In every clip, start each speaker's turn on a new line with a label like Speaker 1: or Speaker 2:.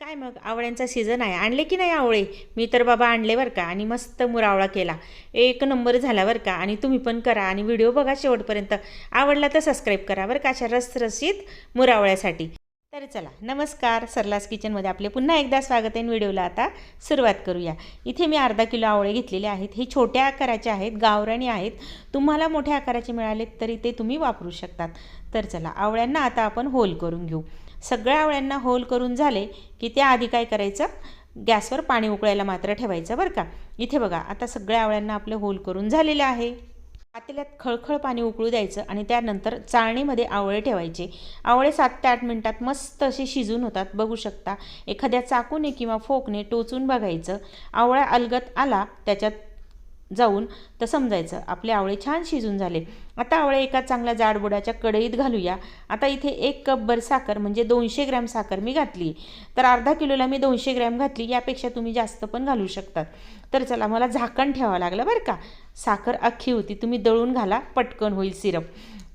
Speaker 1: काय मग? आवळ्यांचा सीझन आहे. आणले की नाही आवळे? मी तर बाबा आणले बरं का. आणि मस्त मुरावळा केला. एक नंबर झाला बरं का. आणि तुम्ही पण करा. आणि व्हिडिओ बघा शेवटपर्यंत. आवडला तर सबस्क्राईब करा बरं का अशा रसरशीत मुरावळ्यासाठी. तर चला नमस्कार. सरलास किचनमध्ये आपले पुन्हा एकदा स्वागत आहे. व्हिडिओला आता सुरुवात करूया. इथे मी अर्धा किलो आवळे घेतलेले आहेत. हे छोट्या आकाराचे आहेत. गावराणी आहेत. तुम्हाला मोठ्या आकाराचे मिळालेत तरी ते तुम्ही वापरू शकतात. तर चला आवळ्यांना आता आपण होल करून घेऊ. सगळ्या आवळ्यांना होल करून झाले की त्याआधी काय करायचं? गॅसवर पाणी उकळायला मात्र ठेवायचं बरं का? इथे बघा आता सगळ्या आवळ्यांना आपलं होल करून झालेलं आहे. पातेल्यात खळखळ पाणी उकळू द्यायचं आणि त्यानंतर चाळणीमध्ये आवळे ठेवायचे. आवळे सात ते आठ मिनटात मस्त असे शिजून होतात बघू शकता. एखाद्या चाकूने किंवा फोकने टोचून बघायचं. आवळा अलगत आला त्याच्यात जाऊन तर समजायचं. आपले आवळे छान शिजून झाले. आता आवळे एका चांगल्या जाडबुडाच्या कढईत घालूया. आता इथे एक कपभर साखर म्हणजे दोनशे ग्रॅम साखर मी घातली. तर अर्धा किलोला मी दोनशे ग्रॅम घातली. यापेक्षा तुम्ही जास्त पण घालू शकतात तर चला मला झाकण ठेवावं लागलं बरं का. साखर अख्खी होती. तुम्ही दळून घाला. पटकन होईल सिरप.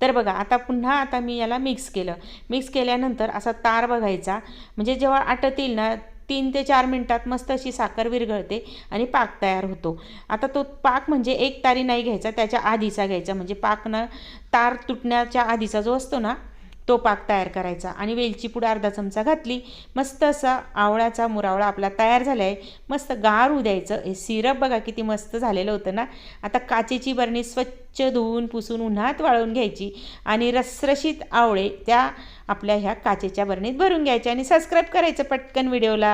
Speaker 1: तर बघा आता पुन्हा आता मी याला मिक्स केलं. मिक्स केल्यानंतर असा तार बघायचा. म्हणजे जेव्हा आटत येईल ना तीन ते चार मिनटात मस्त अशी साखर विरघळते आणि पाक तयार होतो. आता तो पाक म्हणजे एक तारी नाही घ्यायचा त्याच्या आधीचा घ्यायचा. म्हणजे पाकनं तार तुटण्याच्या आधीचा जो असतो ना तो पाक तयार करायचा. आणि वेलची पूड अर्धा चमचा घातली मस्त असा आवळ्याचा मुरावळा आपला तयार झाला आहे मस्त गार होऊ द्यायचं. हे सिरप बघा किती मस्त झालेलं होतं ना. आता काचेची बरणी स्वच्छ धुवून पुसून उन्हात वाळवून घ्यायची आणि रसरशीत आवळे त्या आपल्या ह्या काचेच्या बरणीत भरून घ्यायच्या आणि सबस्क्राईब करायचं पटकन व्हिडिओला.